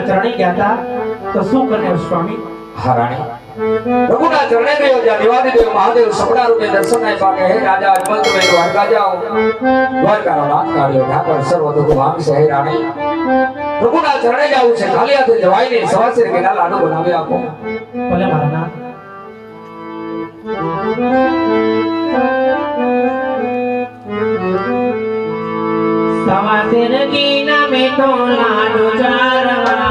પ્રભુના ચરણે ગયા હતા તો શું કર્યું સ્વામી? હા રાણી પ્રભુના ચરણે ગયો જ્યાં દેવાદિદેવ મહાદેવ સપડા રૂપે દર્શન આપ્યા કે હે રાજા અજમલ તમે દ્વારકા જાઓ. દ્વારકાનો નાથ કાઢ્યો ઠાકર સર્વ દુઃખ માંગશે હે રાણી. પ્રભુના ચરણે જવું છે ખાલી હાથે જવાય નહીં સવાસી કે લાડુ બનાવી આપો. ભલે મારા નાથ. સવાસેર કી નામે તો લાડુ ચારવાડા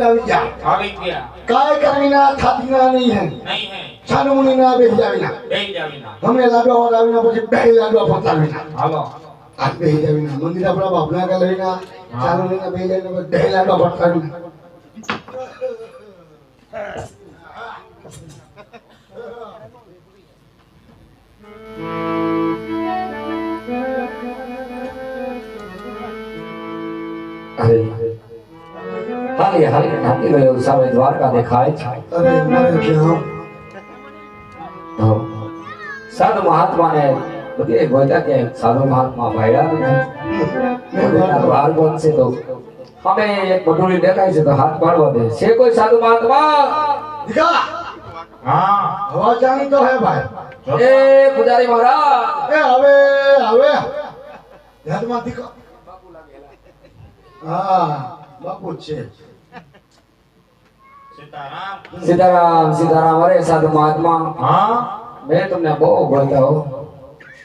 આવી ગયા કાય કમીના થાતીના નહીં હે. નહીં હે. છાનુ મુનિના બેસી જાવીના બેહી જાવીના હમણે લાડવા વાળા આવીના પછી બે લાડવા પતાવીના હાલો. આજ બેસી જાવીના મંદિર આપણા બાપના કા લઈના છાનુ મુનિના બે જઈને પછી લાડવા પતાવીના અરે હાલી હાલી થાકી ગયો સામે દ્વારકા દેખાય છે. અરે મારે ક્યાં તો સાધુ મહાત્માને બધી બોલતા કે સાધુ મહાત્મા ભાઈડા નથી. તો અમે એક પટોળી દેખાય છે તો હાથ પાડવા દે. છે કોઈ સાધુ મહાત્મા? હા. હવા ચાની તો હે ભાઈ. એ પૂજારી મહારાજ. એ હવે હવે. યાદમાં દીકા. હા. બાપુ છે સીતારામ સીતારામ અરે સાધુ મહાત્મા. હા? મેં તમને બહુ ગોતા હો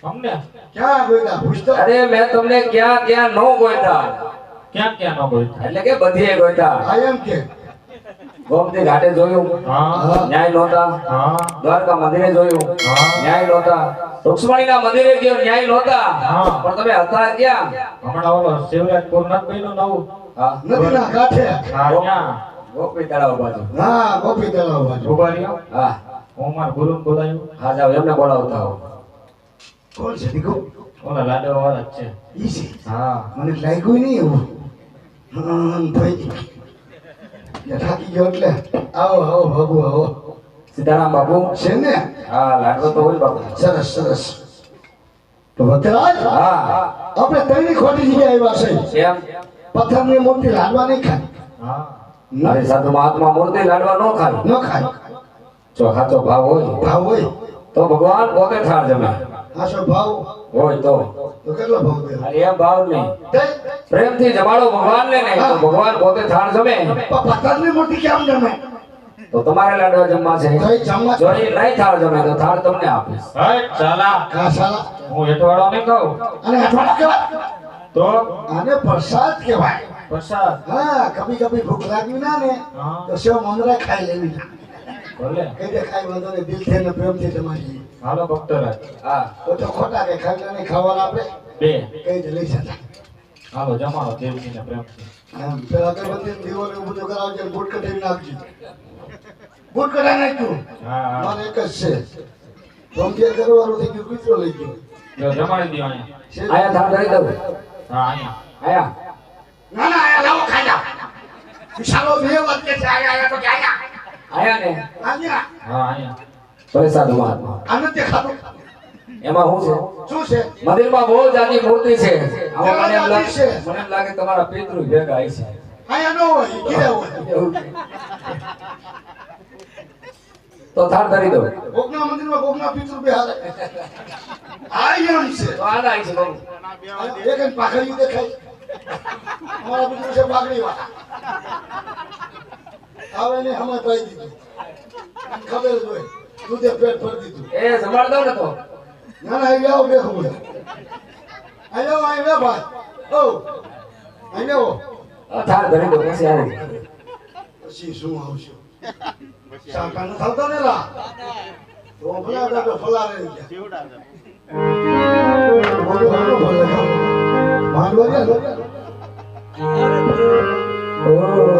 તમને? ક્યાં ગોતા પૂછતો. અરે મેં તમને ક્યાં ક્યાં નો ગોતા ક્યાં ક્યાં નો ગોતા એટલે કે બધે ગોતા આઈ એમ કે. ગોમતી ઘાટે જોયું. ન્યાય લોતા હા. દ્વારકા મંદિરે જોયું. ન્યાય ન્યાય નહોતા. રૂક્ષ્મણીના મંદિરે ગયો ન્યાય લોતા હા. પણ તમે હતા ક્યાં? હમણાં ઓલો શિવરાજ નથી નું નવું નદીના કાંઠે. ગોપી તળાવ બાજુ. હા ગોપી તળાવ બાજુ. ઊભા રહ્યો હા. હું મારા ગુરુને બોલાયું હા જાઓ એમને બોલાવતા હો કોણ છે દીકરો ઓલા લાડવા વાળા જ છે. ઈ છે? હા. મને લાગ્યું નહીં એવું. હમ, ભાઈ. થાકી ગયો એટલે. આવો આવો ભાગુ આવો. સીતારામ બાપુ? છે ને? હા લાડો તો હોય બાપુ. સરસ સરસ. તો વતરાજ હા. આપણે ત્રણેય ખોટી જગ્યાએ આવ્યા છે. કેમ? પથ્થરની મૂર્તિ લાડવા નહીં ખાય. અરે સાધુ મહાત્મા મૂર્તિ લાડવા ન ખાય. ન ખાય. જો સાચો ભાવ હોય ભાવ હોય. તો ભગવાન પોતે થાળ જમે. સાચો ભાવ હોય તો. તો કેટલો ભાવ દે અને એમ ભાવ નહીં. પ્રેમથી જમાડો ભગવાનને નહીં તો ભગવાન પોતે થાળ જમે. પણ પથ્થરની મૂર્તિ કેમ જમે? તો તમારે લાડવા જમવા છે. જો એ નહીં થાળ જમે તો થાળ તમને આપીશ. હે ચાલા કા સાલા હું હેઠવાડો નહીં કહું અને એટવાડો કહેવાય તો આને પ્રસાદ કહેવાય. પ્રસાદ. હા કભી કભી ભૂખ લાગી ના ને તો સેવ મંદરા ખાઈ લેવી ભલે. કઈ દે ખાઈ વાંધો ને દિલથી ને પ્રેમથી તમારી. હાલો ભક્તરાજ હા તો તો ખોટા કે ખાઈ ને ખાવાનું આપણે? બે. કઈ દે લઈ જતા. હાલો જમાડો દેવજીને પ્રેમથી આમ પેલા અગરબત્તી ને દીવો ને બધું કરાવજે બુટ કઢાવી નાખજો. બૂટ કઢાવી નાખ્યું હા. હા મારે એક જ છે. પંપિયા કરવાનું થઈ ગયું કૂતરો લઈ ગયો. જમાડી દો અહીંયા. આયા થાળ કરી દઉં. હા આયા. ના ના આયા લાવો ખાઈ જાઓ વિશાલો બે વાત કે છે આયા આયા તો કે આયા. આયા ને? આયા. હા અહીંયા ભલે સાધુ મહાત્મા આનંદ દેખાતો. એમાં શું છે? શું છે? મંદિરમાં બહુ જાતની મૂર્તિ છે. આમાં મને એમ લાગે મને એમ લાગે તમારા પિતૃ ભેગા હશે આયા ન હોય કીધા હોય. છે. તો થાર ધરી દો. કોકના મંદિરમાં કોકના પિતૃ આ એમ છે. તો છે. બહુ એક જ પાઘડી દેખાય અમારા પિતૃ છે પાઘડી વાળા. આવે ને હમે પાઈ દીધું. ખબર હોય. દૂધે પેટ ભરી દીધું. એ સંભાળ દો ને તો. ના ના અહીં આવો બેઠો બોલે. અહીં આવો ભાઈ. ઓ અહીં આવો. થાળ ધરી દો પછી આવી પછી શું આવશે? શાકા ન થતા ને લા. તો ભલા ફલા રહી ગયા. બોલો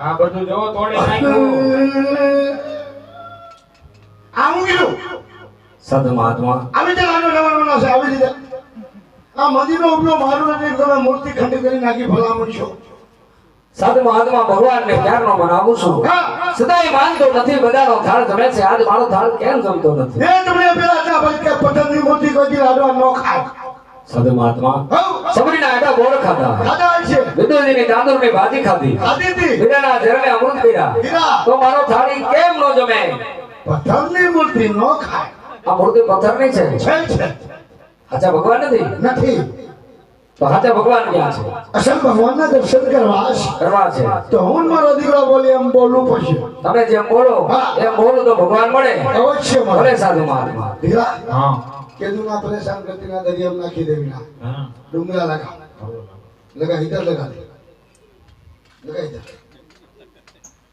આ બધું જો તોડી નાખ્યું. આવું કીધું? સદ મહાત્મા. આવી રીતે લાડો લેવાનો છે આવી રીતે. આ મંદિરનો ઉપલો મારું નથી તમે મૂર્તિ ખંડિત કરી નાખી ભલામણ છો. સદ મહાત્મા ભગવાનને ક્યારનો મનાવું છું? સદાય માનતો નથી બધાનો થાળ જમે છે. આજ મારો થાળ કેમ જમતો નથી? એ તમને પેલા ચા ભાઈ કે ની મૂર્તિ કોઈ દી લાડવા ન ખાય. હઉ સબરીના આટા ગોળ ખાધા. દાદા છે. વિદુજીની તાંદુરની ભાજી ખાધી. આદિતી વીરાના ઝરણે અમૃત પીરા તો મારો થાળી કેમ નો જમે? પથ્થરની મૂર્તિ નો ખાય. આ મૂર્તિ પથ્થરની છે? છે છે. ભગવાન નથી? નથી. તો હાચા ભગવાન ક્યાં છે? અસલ ભગવાનના દર્શન કરવા કરવા છે. તો હું મારો દીકરો બોલી એમ બોલવું પડશે. તમે જેમ બોલો એમ બોલો તો ભગવાન મળે. અવશ્ય મળે. સાધુ મહાત્મા. હા. કેદુ ના પરેશાન કરતી ના દરિયામાં નાખી દેવી ના હા ડુંગરા લગા લગા ઇધર લગા દે લગા ઇધર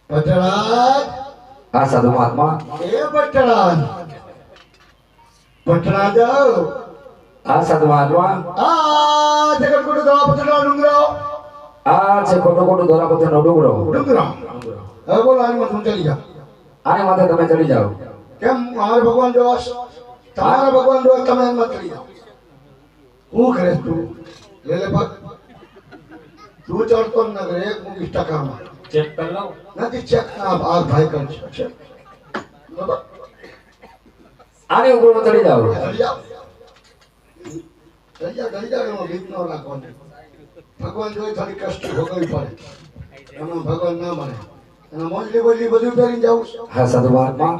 પટરાજ આ સાધુ મહાત્મા એ પટરાજ પટરાજ આ સાધુ મહાત્મા આ જગત કોટ દવા પટરા ડુંગરા આ છે ખોટો ખોટો ધોરાપત્ર નો ડુંગરો ડુંગરા હવે બોલો આની માં ચડી જા આને માથે તમે ચડી જાઓ કેમ અમારે ભગવાન જોવાસ તમારા ભગવાન જોવાસ તમે એમાં ચડી જાઓ હું કરે તું લે લે તું ચડતો જ ન કરે એક મૂકીશ ટકામાં. ચેક કર લઉં નથી ચેક ના આ ભાઈ કર છે આને ઉપર જાઓ ચડી જાઓ. ચડી જાઓ એનો ભીત ન રાખવાની. ભગવાન જોઈ થોડી કષ્ટ ભોગવવી પડે. એમાં ભગવાન ના મળે. એના મોજલી બોજલી બધું પહેરીને છું. હા સાધુ મહાત્મા.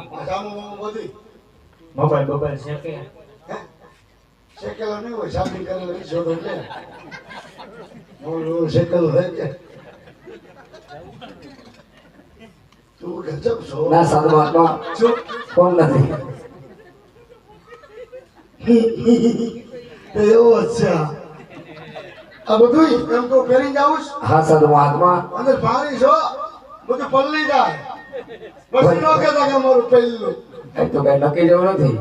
બધી મોબાઈલ મોબાઈલ. શેકે શેકેલો નહીં હોય શાદી કરેલો છોડો એટલે મોડું શેકેલો હોય કે? તું ગજબ છો. ના સાધુ મહાત્મા શું? કોણ નથી. એવો છે. આ. બધું એમ તો પહેરી જાઉં હા સાધુ અંદર પાણી છો. બધું પલળી જાય. પછી નો કહેતા કે મારું પહેલું એ તો કઈ નક્કી જેવું નથી.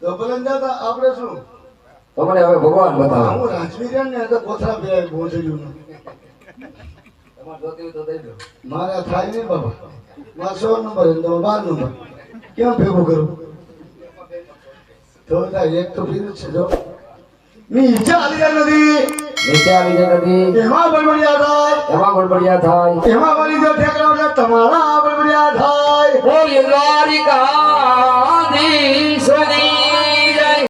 તો પલન જતા આપણે શું? તો હવે ભગવાન બતાવો. હું રાજવીર ને તો કોથળા બે દો. મારે થાય નહીં બાબા. મારે સો નંબર તમે બાર નંબર. કેમ ભેગું કરું? તો એક તો પીરું છે જો. ની ઈચ્છા આવી જાય નથી. નીચે આવી જાય નથી. એમાં બળબડિયા થાય. એમાં બળબડિયા થાય. એમાં વળી જો તમારા બળબડિયા થાય. બોલ દ્વારિકા દીશ્વરી